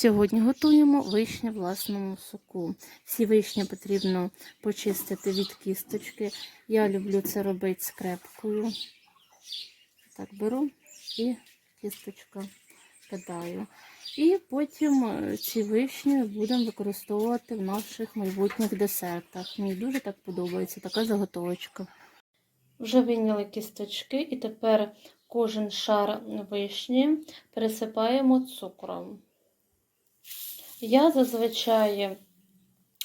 Сьогодні готуємо вишні в власному соку. Всі вишні потрібно почистити від кісточки. Я люблю це робити скрепкою. Так беру і кісточка кидаю. І потім е, ці вишні будемо використовувати в наших майбутніх десертах. Мені дуже так подобається така заготовочка. Вже вийняли кісточки, і тепер кожен шар вишні пересипаємо цукром. Я зазвичай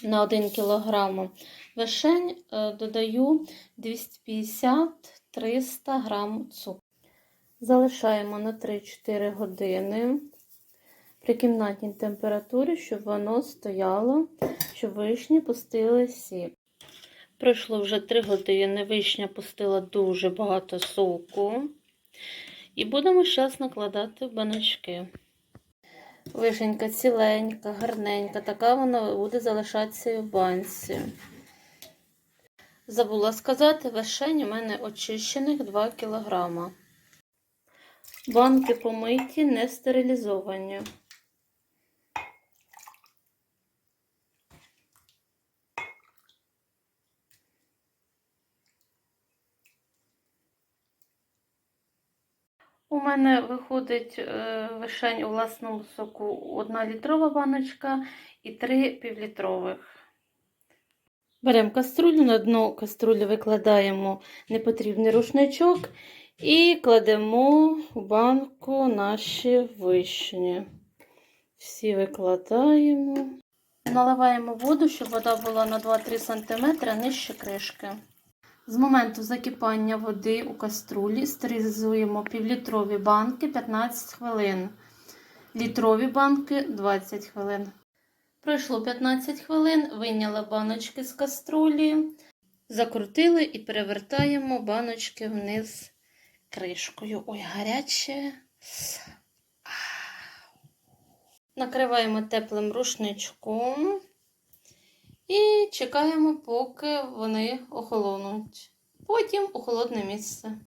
на 1 кг вишень е, додаю 250-300 г цукру. Залишаємо на 3-4 години при кімнатній температурі, щоб воно стояло, щоб вишні пустили сік. Пройшло вже 3 години, вишня пустила дуже багато соку. І будемо зараз накладати баночки. Вишенька ціленька, гарненька, така вона буде залишатися і в банці. Забула сказати, вишень у мене очищених 2 кг. Банки помиті, не стерилізовані. У мене виходить е, вишень у власному соку 1 літрова баночка і 3 півлітрових. Беремо каструлю, на дно каструлі викладаємо непотрібний рушничок і кладемо у банку наші вишні. Всі викладаємо. Наливаємо воду, щоб вода була на 2-3 см нижче кришки. З моменту закипання води у каструлі стерилізуємо півлітрові банки 15 хвилин, літрові банки 20 хвилин. Пройшло 15 хвилин, вийняла баночки з каструлі, закрутили і перевертаємо баночки вниз кришкою. Ой, гаряче. Накриваємо теплим рушничком. І чекаємо, поки вони охолонуть. Потім у холодне місце.